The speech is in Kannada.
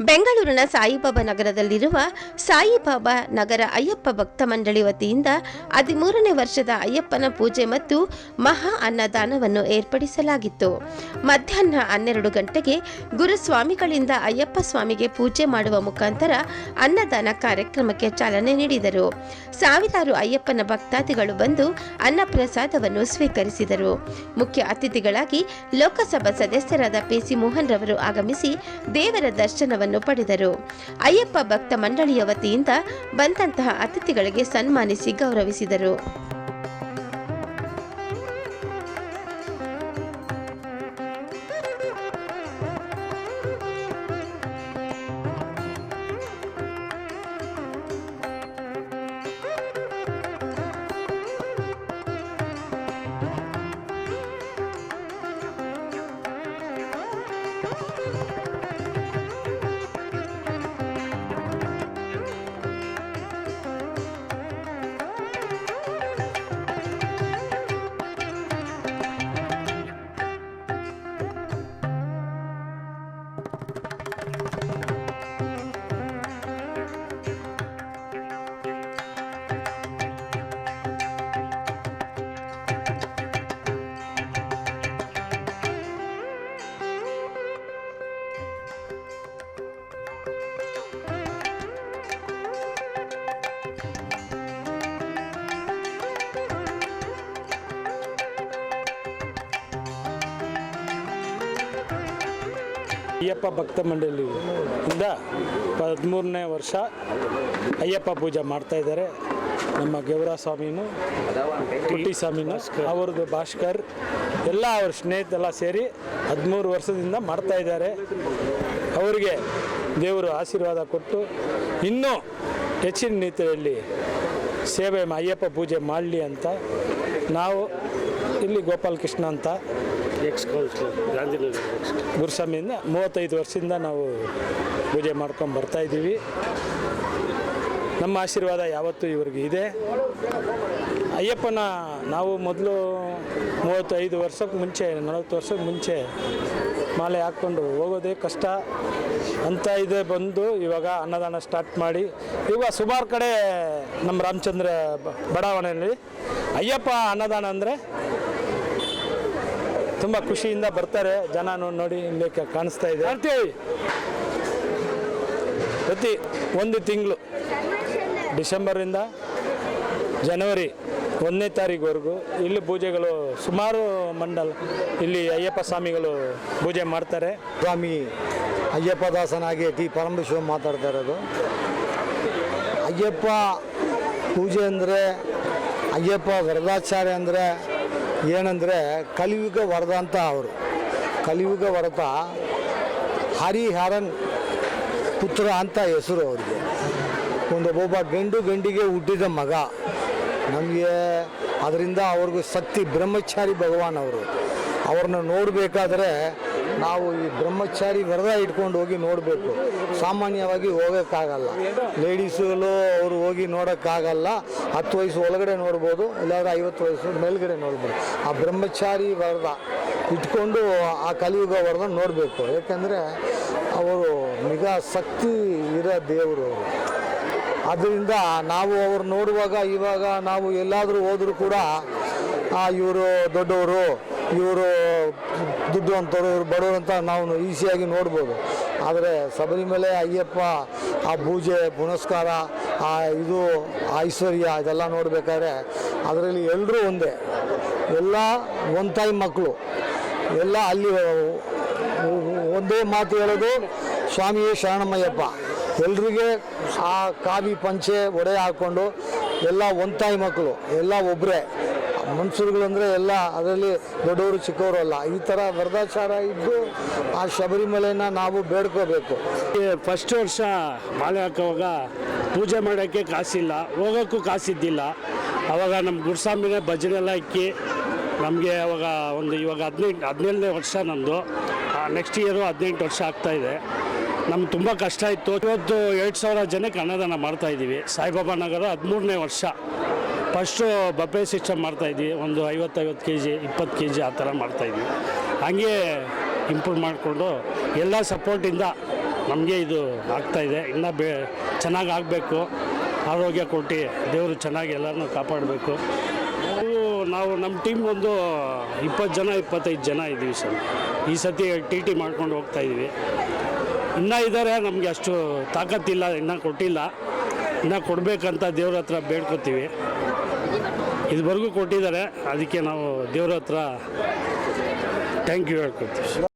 ಬೆಂಗಳೂರಿನ ಸಾಯಿಬಾಬಾ ನಗರದಲ್ಲಿರುವ ಸಾಯಿಬಾಬಾ ನಗರ ಅಯ್ಯಪ್ಪ ಭಕ್ತ ಮಂಡಳಿ ವತಿಯಿಂದ ಹದಿಮೂರನೇ ವರ್ಷದ ಅಯ್ಯಪ್ಪನ ಪೂಜೆ ಮತ್ತು ಮಹಾ ಅನ್ನದಾನವನ್ನು ಏರ್ಪಡಿಸಲಾಗಿತ್ತು. ಮಧ್ಯಾಹ್ನ ಹನ್ನೆರಡು ಗಂಟೆಗೆ ಗುರುಸ್ವಾಮಿಗಳಿಂದ ಅಯ್ಯಪ್ಪ ಸ್ವಾಮಿಗೆ ಪೂಜೆ ಮಾಡುವ ಮುಖಾಂತರ ಅನ್ನದಾನ ಕಾರ್ಯಕ್ರಮಕ್ಕೆ ಚಾಲನೆ ನೀಡಿದರು. ಸಾವಿರಾರು ಅಯ್ಯಪ್ಪನ ಭಕ್ತಾದಿಗಳು ಬಂದು ಅನ್ನಪ್ರಸಾದವನ್ನು ಸ್ವೀಕರಿಸಿದರು. ಮುಖ್ಯ ಅತಿಥಿಗಳಾಗಿ ಲೋಕಸಭಾ ಸದಸ್ಯರಾದ ಪಿಸಿ ಮೋಹನ್ ರವರು ಆಗಮಿಸಿ ದೇವರ ದರ್ಶನವನ್ನು ಪಡೆದರು. ಅಯ್ಯಪ್ಪ ಭಕ್ತ ಮಂಡಳಿಯ ವತಿಯಿಂದ ಬಂದಂತಹ ಅತಿಥಿಗಳಿಗೆ ಸನ್ಮಾನಿಸಿ ಗೌರವಿಸಿದರು. ಅಯ್ಯಪ್ಪ ಭಕ್ತ ಮಂಡಳಿಯಿಂದ ಹದಿಮೂರನೇ ವರ್ಷ ಅಯ್ಯಪ್ಪ ಪೂಜೆ ಮಾಡ್ತಾ ಇದ್ದಾರೆ. ನಮ್ಮ ಗೌರ ಸ್ವಾಮಿನು ಕುಟ್ಟಿ ಸ್ವಾಮಿನೂ ಅವ್ರದ್ದು ಭಾಸ್ಕರ್, ಎಲ್ಲ ಅವ್ರ ಸ್ನೇಹಿತರೆಲ್ಲ ಸೇರಿ ಹದಿಮೂರು ವರ್ಷದಿಂದ ಮಾಡ್ತಾ ಇದ್ದಾರೆ. ಅವರಿಗೆ ದೇವರು ಆಶೀರ್ವಾದ ಕೊಟ್ಟು ಇನ್ನೂ ಹೆಚ್ಚಿನ ರೀತಿಯಲ್ಲಿ ಸೇವೆ ಅಯ್ಯಪ್ಪ ಪೂಜೆ ಮಾಡಲಿ ಅಂತ ನಾವು ಇಲ್ಲಿ ಗೋಪಾಲಕೃಷ್ಣ ಅಂತ ಗುರುಸ್ವಾಮಿಯಿಂದ ಮೂವತ್ತೈದು ವರ್ಷದಿಂದ ನಾವು ಪೂಜೆ ಮಾಡ್ಕೊಂಡು ಬರ್ತಾ ಇದ್ದೀವಿ. ನಮ್ಮ ಆಶೀರ್ವಾದ ಯಾವತ್ತೂ ಇವ್ರಿಗೆ ಇದೆ. ಅಯ್ಯಪ್ಪನ ನಾವು ಮೊದಲು ಮೂವತ್ತೈದು ವರ್ಷಕ್ಕೆ ಮುಂಚೆ, ನಲವತ್ತು ವರ್ಷಕ್ಕೆ ಮುಂಚೆ ಮಾಲೆ ಹಾಕ್ಕೊಂಡು ಹೋಗೋದೇ ಕಷ್ಟ. ಅಂತ ಇದೆ ಬಂದು ಇವಾಗ ಅನ್ನದಾನ ಸ್ಟಾರ್ಟ್ ಮಾಡಿ. ಇವಾಗ ಸುಮಾರು ಕಡೆ ನಮ್ಮ ರಾಮಚಂದ್ರ ಬಡಾವಣೆಯಲ್ಲಿ ಅಯ್ಯಪ್ಪ ಅನ್ನದಾನ ಅಂದರೆ ತುಂಬ ಖುಷಿಯಿಂದ ಬರ್ತಾರೆ. ಜನ ನೋಡಿ ಕಾಣಿಸ್ತಾ ಇದೆ. ಪ್ರತಿ ಒಂದು ತಿಂಗಳು ಡಿಸೆಂಬರಿಂದ ಜನವರಿ ಒಂದನೇ ತಾರೀಕುವರೆಗೂ ಇಲ್ಲಿ ಪೂಜೆಗಳು ಸುಮಾರು ಮಂಡಲ ಇಲ್ಲಿ ಅಯ್ಯಪ್ಪ ಸ್ವಾಮಿಗಳು ಪೂಜೆ ಮಾಡ್ತಾರೆ. ಸ್ವಾಮಿ ಅಯ್ಯಪ್ಪ ದಾಸನಾಗಿ ಟಿ ಪರಮೇಶ್ವರ್ ಮಾತಾಡ್ತಾ ಇರೋದು. ಅಯ್ಯಪ್ಪ ಪೂಜೆ ಅಂದರೆ ಅಯ್ಯಪ್ಪ ವರದಾಚಾರ್ಯ ಅಂದರೆ ಏನಂದರೆ ಕಲಿಯುಗ ವರದ ಅಂತ ಅವರು. ಕಲಿಯುಗ ವರತ ಹರಿಹರನ್ ಪುತ್ರ ಅಂತ ಹೆಸರು ಅವರಿಗೆ. ಒಂದು ಒಬ್ಬ ಗಂಡು ಗಂಡಿಗೆ ಹುಟ್ಟಿದ ಮಗ. ನಮಗೆ ಅದರಿಂದ ಅವ್ರಿಗೂ ಶಕ್ತಿ ಬ್ರಹ್ಮಚಾರಿ ಭಗವಾನ್ ಅವರು. ಅವ್ರನ್ನ ನೋಡಬೇಕಾದ್ರೆ ನಾವು ಈ ಬ್ರಹ್ಮಚಾರಿ ವರದ ಇಟ್ಕೊಂಡು ಹೋಗಿ ನೋಡಬೇಕು. ಸಾಮಾನ್ಯವಾಗಿ ಹೋಗೋಕ್ಕಾಗಲ್ಲ. ಲೇಡೀಸುಗಳು ಅವರು ಹೋಗಿ ನೋಡೋಕ್ಕಾಗಲ್ಲ. ಹತ್ತು ವಯಸ್ಸು ಒಳಗಡೆ ನೋಡ್ಬೋದು, ಇಲ್ಲಾಂದ್ರೆ ಐವತ್ತು ವಯಸ್ಸು ಮೇಲ್ಗಡೆ ನೋಡ್ಬೋದು. ಆ ಬ್ರಹ್ಮಚಾರಿ ವರದ ಇಟ್ಕೊಂಡು ಆ ಕಲಿಯುಗ ವರದ ನೋಡಬೇಕು. ಯಾಕಂದರೆ ಅವರು ನಿಗಾ ಶಕ್ತಿ ಇರೋ ದೇವರು ಅವರು. ಅದರಿಂದ ನಾವು ಅವ್ರು ನೋಡುವಾಗ, ಇವಾಗ ನಾವು ಎಲ್ಲಾದರೂ ಹೋದರೂ ಕೂಡ ಇವರು ದೊಡ್ಡವರು ಇವರು ದುಡ್ಡು ಅಂತವರು, ಇವರು ಬಡವರು ಅಂತ ನಾವು ಈಸಿಯಾಗಿ ನೋಡ್ಬೋದು. ಆದರೆ ಶಬರಿಮಲೆ, ಅಯ್ಯಪ್ಪ, ಆ ಪೂಜೆ, ಪುನಸ್ಕಾರ, ಆ ಇದು, ಐಶ್ವರ್ಯ ಇದೆಲ್ಲ ನೋಡಬೇಕಾದ್ರೆ ಅದರಲ್ಲಿ ಎಲ್ಲರೂ ಒಂದೇ. ಎಲ್ಲ ಒಂದು ತಾಯಿ ಮಕ್ಕಳು ಎಲ್ಲ ಅಲ್ಲಿ ಒಂದೇ ಮಾತು ಹೇಳೋದು, ಸ್ವಾಮಿಯೇ ಶರಣಮ್ಮಯ್ಯಪ್ಪ ಎಲ್ರಿಗೆ ಆ ಕಾವಿ ಪಂಚೆ ಒಡೆ ಹಾಕ್ಕೊಂಡು ಎಲ್ಲ ಒಂತಾಯಿ ಮಕ್ಕಳು ಎಲ್ಲ ಒಬ್ಬರೇ ಮನುಷ್ಯರುಗಳು ಅಂದರೆ ಎಲ್ಲ ಅದರಲ್ಲಿ ದೊಡ್ಡವರು ಚಿಕ್ಕವರು ಅಲ್ಲ ಈ ಥರ ವರದಾಚಾರ ಇದ್ದು ಆ ಶಬರಿಮಲೆನ ನಾವು ಬೇಡ್ಕೋಬೇಕು. ಫಸ್ಟ್ ವರ್ಷ ಮಾಲೆ ಹಾಕೋವಾಗ ಪೂಜೆ ಮಾಡೋಕ್ಕೆ ಕಾಸಿಲ್ಲ, ಹೋಗೋಕ್ಕೂ ಕಾಸಿದ್ದಿಲ್ಲ. ಅವಾಗ ನಮ್ಮ ಗುರುಸ್ವಾಮಿನೇ ಭಜನೆ ಎಲ್ಲ ಇಕ್ಕಿ ನಮಗೆ ಅವಾಗ ಒಂದು ಇವಾಗ ಹದಿನೆಂಟು, ಹದಿನೇಳನೇ ವರ್ಷ ನಂದು ನೆಕ್ಸ್ಟ್ ಇಯರು ಹದಿನೆಂಟು ವರ್ಷ ಆಗ್ತಾಯಿದೆ ನಮ್ಗೆ ತುಂಬ ಕಷ್ಟ ಇತ್ತು. ಇವತ್ತು ಎರಡು ಸಾವಿರ ಜನಕ್ಕೆ ಅನ್ನದಾನ ಮಾಡ್ತಾಯಿದ್ದೀವಿ ಸಾಯಿಬಾಬಾ ನಗರ ಹದಿಮೂರನೇ ವರ್ಷ. ಫಸ್ಟು ಬಫೆ ಸಿಸ್ಟಮ್ ಮಾಡ್ತಾಯಿದ್ವಿ ಒಂದು ಐವತ್ತೈವತ್ತು ಕೆ ಜಿ ಇಪ್ಪತ್ತು ಕೆ ಜಿ ಆ ಥರ ಮಾಡ್ತಾಯಿದ್ವಿ ಹಾಗೆ ಇಂಪ್ರೂವ್ ಮಾಡಿಕೊಂಡು ಎಲ್ಲ ಸಪೋರ್ಟಿಂದ ನಮಗೆ ಇದು ಆಗ್ತಾಯಿದೆ ಇನ್ನೂ ಬೆ, ಚೆನ್ನಾಗಿ ಆಗಬೇಕು. ಆರೋಗ್ಯ ಕೊಟ್ಟು ದೇವರು ಚೆನ್ನಾಗಿ ಎಲ್ಲರನ್ನೂ ಕಾಪಾಡಬೇಕು. ನಾವು ನಮ್ಮ ಟೀಮ್ ಒಂದು ಇಪ್ಪತ್ತು ಜನ, ಇಪ್ಪತ್ತೈದು ಜನ ಇದ್ದೀವಿ ಸರ್. ಈ ಸತಿ ಟಿ ಟಿ ಮಾಡ್ಕೊಂಡು ಹೋಗ್ತಾ ಇದ್ದೀವಿ. ಇನ್ನೂ ಇದ್ದಾರೆ, ನಮಗೆ ಅಷ್ಟು ತಾಕತ್ತಿಲ್ಲ, ಇನ್ನೂ ಕೊಟ್ಟಿಲ್ಲ. ಇನ್ನೂ ಕೊಡಬೇಕಂತ ದೇವ್ರ ಹತ್ರ ಬೇಡ್ಕೊತೀವಿ. ಇದುವರೆಗೂ ಕೊಟ್ಟಿದ್ದಾರೆ. ಅದಕ್ಕೆ ನಾವು ದೇವ್ರ ಹತ್ರ ಥ್ಯಾಂಕ್ ಯು ಹೇಳ್ಕೊತೀವಿ